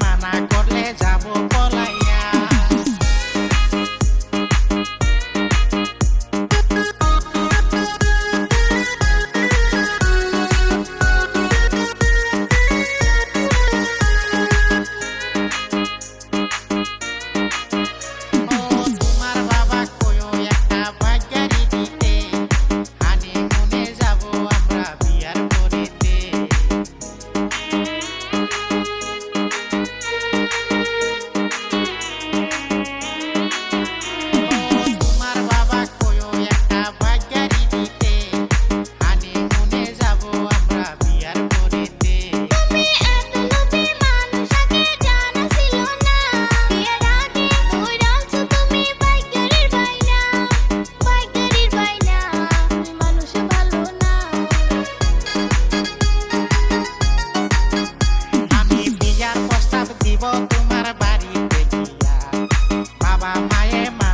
মানা করলে যাব পলাই। quema.